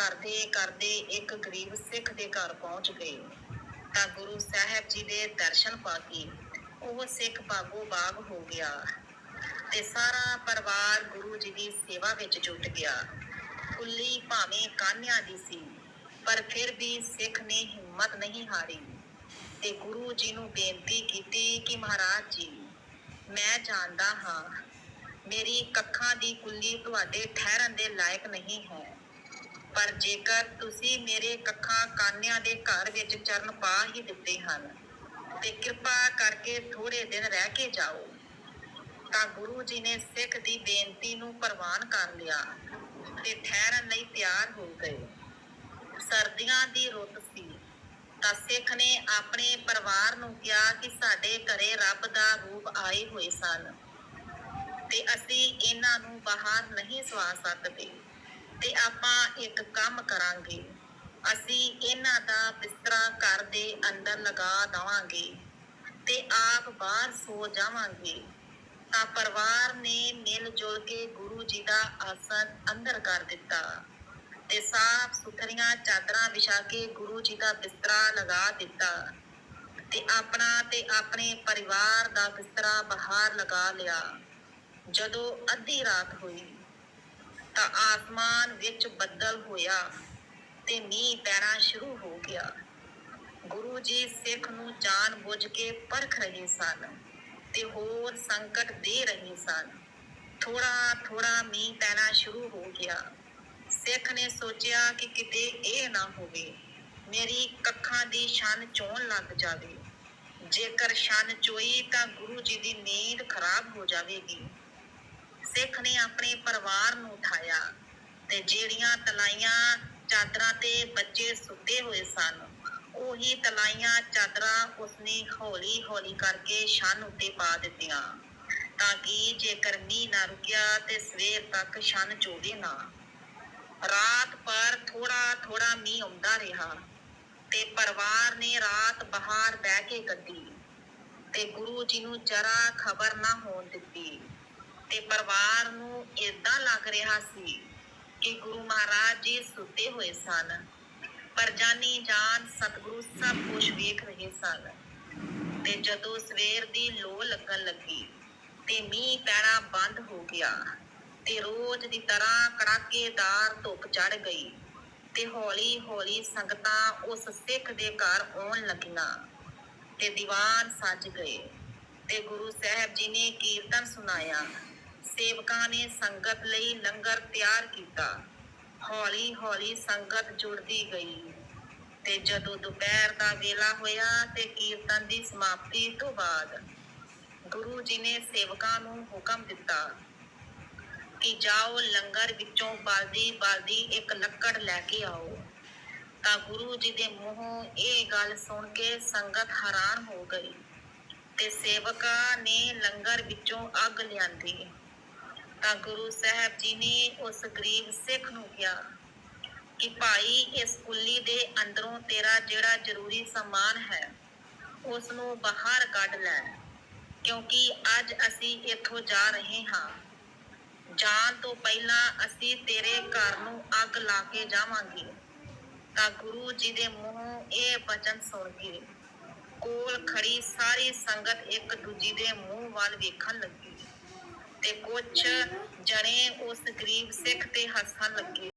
ਕਰਦੇ ਕਰਦੇ ਇੱਕ ਗਰੀਬ ਸਿੱਖ ਦੇ ਘਰ ਪਹੁੰਚ ਗਏ। ਤਾਂ ਗੁਰੂ ਸਾਹਿਬ ਜੀ ਦੇ ਦਰਸ਼ਨ ਪਾ ਕੇ ਉਹ ਸਿੱਖ ਬਾਗੋ ਬਾਗ ਹੋ ਗਿਆ ਤੇ ਸਾਰਾ ਪਰਿਵਾਰ ਗੁਰੂ ਜੀ ਦੀ ਸੇਵਾ ਵਿੱਚ ਜੁਟ ਗਿਆ। ਕੁੱਲੀ ਭਾਵੇਂ ਕਾਨਿਆਂ ਦੀ ਸੀ, ਪਰ ਫਿਰ ਵੀ ਸਿੱਖ ਨੇ ਹਿੰਮਤ ਨਹੀਂ ਹਾਰੀ ਤੇ ਗੁਰੂ ਜੀ ਨੂੰ ਬੇਨਤੀ ਕੀਤੀ ਕਿ ਮਹਾਰਾਜ ਜੀ, ਮੈਂ ਜਾਣਦਾ ਹਾਂ, ਮੇਰੀ ਕੱਖਾਂ ਦੀ ਕੁੱਲੀ ਤੁਹਾਡੇ ਠਹਿਰਨ ਦੇ ਲਾਇਕ ਨਹੀਂ ਹੈ। ਪਰ ਜੇਕਰ ਤੁਸੀਂ ਮੇਰੇ ਕੱਖਾਂ ਕਾਨਿਆਂ ਦੇ ਘਰ ਵਿੱਚ ਚਰਨ ਪਾ ਹੀ ਦਿੱਤੇ ਹਨ ਤੇ ਕਿਰਪਾ ਕਰਕੇ ਥੋੜੇ ਦਿਨ ਰਹਿ ਕੇ ਜਾਓ, ਤਾਂ ਗੁਰੂ ਜੀ ਨੇ ਸਿੱਖ ਦੀ ਬੇਨਤੀ ਨੂੰ ਪ੍ਰਵਾਨ ਕਰ ਲਿਆ ਤੇ ਠਹਿਰਨ ਲਈ ਤਿਆਰ ਹੋ ਗਏ। ਸਰਦੀਆਂ ਦੀ ਰੁੱਤ ਸੀ, ਤਾਂ ਸਿੱਖ ਨੇ ਆਪਣੇ ਪਰਿਵਾਰ ਨੂੰ ਕਿਹਾ ਕਿ ਸਾਡੇ ਘਰੇ ਰੱਬ ਦਾ ਰੂਪ ਆਏ ਹੋਏ ਸਨ ਤੇ ਅਸੀਂ ਇਹਨਾਂ ਨੂੰ ਬਾਹਰ ਨਹੀਂ ਸਵਾ ਸਕਦੇ। ਤੇ ਆਪਾਂ ਇੱਕ ਕੰਮ ਕਰਾਂਗੇ। ਅਸੀਂ ਇਹਨਾਂ ਦਾ ਬਿਸਤਰਾ ਘਰ ਦੇ ਅੰਦਰ ਲਗਾ ਦਵਾਂਗੇ ਤੇ ਆਪ ਬਾਹਰ ਸੋ ਜਾਵਾਂਗੇ। ਤਾਂ ਪਰਿਵਾਰ ਨੇ ਮਿਲ ਜੁਲ ਕੇ ਗੁਰੂ ਜੀ ਦਾ ਆਸਨ ਅੰਦਰ ਕਰ ਦਿੱਤਾ ਤੇ ਸਾਫ਼ ਸੁਥਰੀਆਂ ਚਾਦਰਾਂ ਵਿਛਾ ਕੇ ਗੁਰੂ ਜੀ ਦਾ ਬਿਸਤਰਾ ਲਗਾ ਦਿੱਤਾ ਤੇ ਆਪਣਾ ਤੇ ਆਪਣੇ ਪਰਿਵਾਰ ਦਾ ਬਿਸਤਰਾ ਬਾਹਰ ਲਗਾ ਲਿਆ। ਜਦੋਂ ਅੱਧੀ ਰਾਤ ਹੋਈ ਤਾਂ ਆਸਮਾਨ ਵਿੱਚ ਬੱਦਲ ਹੋਇਆ ਤੇ ਮੀਂਹ ਪੈਣਾ ਸ਼ੁਰੂ ਹੋ ਗਿਆ। ਗੁਰੂ ਜੀ ਸਿੱਖ ਨੂੰ ਜਾਣ ਬੁੱਝ ਕੇ ਪਰਖ ਰਹੇ ਸਨ ਤੇ ਹੋਰ ਸੰਕਟ ਦੇ ਰਹੇ ਸਨ। ਥੋੜਾ ਥੋੜਾ ਮੀਂਹ ਪੈਣਾ ਸ਼ੁਰੂ ਹੋ ਗਿਆ। ਸਿੱਖ ਨੇ ਸੋਚਿਆ ਕਿ ਕਿਤੇ ਇਹ ਨਾ ਹੋਵੇ, ਮੇਰੀ ਕੱਖਾਂ ਦੀ ਛਨ ਚੋਣ ਲੱਗ ਜਾਵੇ। ਜੇਕਰ ਛਨ ਚੋਈ ਤਾਂ ਗੁਰੂ ਜੀ ਦੀ ਨੀਂਦ ਖਰਾਬ ਹੋ ਜਾਵੇਗੀ। ਸਿੱਖ ਨੇ ਆਪਣੇ ਪਰਿਵਾਰ ਨੂੰ ਉਠਾਇਆ ਤੇ ਜਿਹੜੀਆਂ ਤਲਾਈਆਂ ਚਾਦਰਾਂ ਤੇ ਬੱਚੇ ਸੁੱਤੇ ਹੋਏ ਸਨ, ਉਹੀ ਤਲਾਈਆਂ ਚਾਦਰਾਂ ਉਸਨੇ ਹੌਲੀ ਹੌਲੀ ਕਰਕੇ ਛੰਨ ਉੱਤੇ ਪਾ ਦਿੱਤੀਆਂ ਤਾਂ ਕਿ ਜੇਕਰ ਮੀਂਹ ਨਾ ਰੁਕਿਆ ਤੇ ਸਵੇਰ ਤੱਕ ਛੰਨ ਚੋਵੇ ਨਾ। ਰਾਤ ਪਰ ਥੋੜਾ ਥੋੜਾ ਮੀਂਹ ਆਉਂਦਾ ਰਿਹਾ ਤੇ ਪਰਿਵਾਰ ਨੇ ਰਾਤ ਬਾਹਰ ਬਹਿ ਕੇ ਕੱਢੀ ਤੇ ਗੁਰੂ ਜੀ ਨੂੰ ਜਰਾ ਖਬਰ ਨਾ ਹੋਣ ਦਿੱਤੀ। ਤੇ ਪਰਿਵਾਰ ਨੂੰ ਇਦਾਂ ਲੱਗ ਰਿਹਾ ਸੀ ਕਿ ਗੁਰੂ ਮਹਾਰਾਜ ਜੀ ਸੁੱਤੇ ਹੋਏ ਸਨ, ਪਰ ਜਾਨੀ ਜਾਨ ਸਤਿਗੁਰੂ ਸਭ ਕੁਝ ਵੇਖ ਰਹੇ ਸਨ। ਤੇ ਜਦੋਂ ਸਵੇਰ ਦੀ ਲੋ ਲੱਗਣ ਲੱਗੀ ਤੇ ਮੀਂਹ ਪੈਣਾ ਬੰਦ ਹੋ ਗਿਆ ਤੇ ਰੋਜ਼ ਦੀ ਤਰ੍ਹਾਂ ਕੜਾਕੇਦਾਰ ਧੁੱਪ ਚੜ ਗਈ ਤੇ ਹੌਲੀ ਹੌਲੀ ਸੰਗਤਾਂ ਉਸ ਸਿੱਖ ਦੇ ਘਰ ਆਉਣ ਲੱਗੀਆਂ ਤੇ ਦੀਵਾਨ ਸੱਜ ਗਏ ਤੇ ਗੁਰੂ ਸਾਹਿਬ ਜੀ ਨੇ ਕੀਰਤਨ ਸੁਣਾਇਆ। ਸੇਵਕਾਂ ਨੇ ਸੰਗਤ ਲਈ ਲੰਗਰ ਤਿਆਰ ਕੀਤਾ। ਹੌਲੀ ਹੌਲੀ ਸੰਗਤ ਜੁੜਦੀ ਗਈ ਤੇ ਜਦੋਂ ਦੁਪਹਿਰ ਦਾ ਵੇਲਾ ਹੋਇਆ ਤੇ ਕੀਰਤਨ ਦੀ ਸਮਾਪਤੀ ਤੋਂ ਬਾਅਦ ਗੁਰੂ ਜੀ ਨੇ ਸੇਵਕਾਂ ਨੂੰ ਹੁਕਮ ਦਿੱਤਾ ਕਿ ਜਾਓ ਲੰਗਰ ਵਿੱਚੋਂ ਬਲਦੀ ਬਲਦੀ ਇੱਕ ਲੱਕੜ ਲੈ ਕੇ ਆਓ। ਤਾਂ ਗੁਰੂ ਜੀ ਦੇ ਮੂੰਹੋਂ ਇਹ ਗੱਲ ਸੁਣ ਕੇ ਸੰਗਤ ਹੈਰਾਨ ਹੋ ਗਈ ਤੇ ਸੇਵਕਾਂ ਨੇ ਲੰਗਰ ਵਿੱਚੋਂ ਅੱਗ ਲਿਆਂਦੀ। ਤਾਂ ਗੁਰੂ ਸਾਹਿਬ ਜੀ ਨੇ ਉਸ ਗਰੀਬ ਸਿੱਖ ਨੂੰ ਕਿਹਾ ਕਿ ਭਾਈ, ਇਸ ਕੁੱਲੀ ਦੇ ਅੰਦਰੋਂ ਤੇਰਾ ਜਿਹੜਾ ਜ਼ਰੂਰੀ ਸਮਾਨ ਹੈ ਉਸ ਨੂੰ ਬਾਹਰ ਕੱਢ ਲੈ, ਕਿਉਂਕਿ ਅੱਜ ਅਸੀਂ ਇੱਥੋਂ ਜਾ ਰਹੇ ਹਾਂ। ਜਾਣ ਤੋਂ ਪਹਿਲਾਂ ਅਸੀਂ ਤੇਰੇ ਘਰ ਨੂੰ ਅੱਗ ਲਾ ਕੇ ਜਾਵਾਂਗੇ। ਤਾਂ ਗੁਰੂ ਜੀ ਦੇ ਮੂੰਹੋਂ ਇਹ ਬਚਨ ਸੁਣ ਕੇ ਕੋਲ ਖੜੀ ਸਾਰੀ ਸੰਗਤ ਇੱਕ ਦੂਜੀ ਦੇ ਮੂੰਹ ਵੱਲ ਵੇਖਣ ਲੱਗੀ। ਤੇ ਕੁਝ ਜਣੇ ਉਸ ਗਰੀਬ ਸਿੱਖ ਤੇ ਹੱਸਣ ਲੱਗੇ।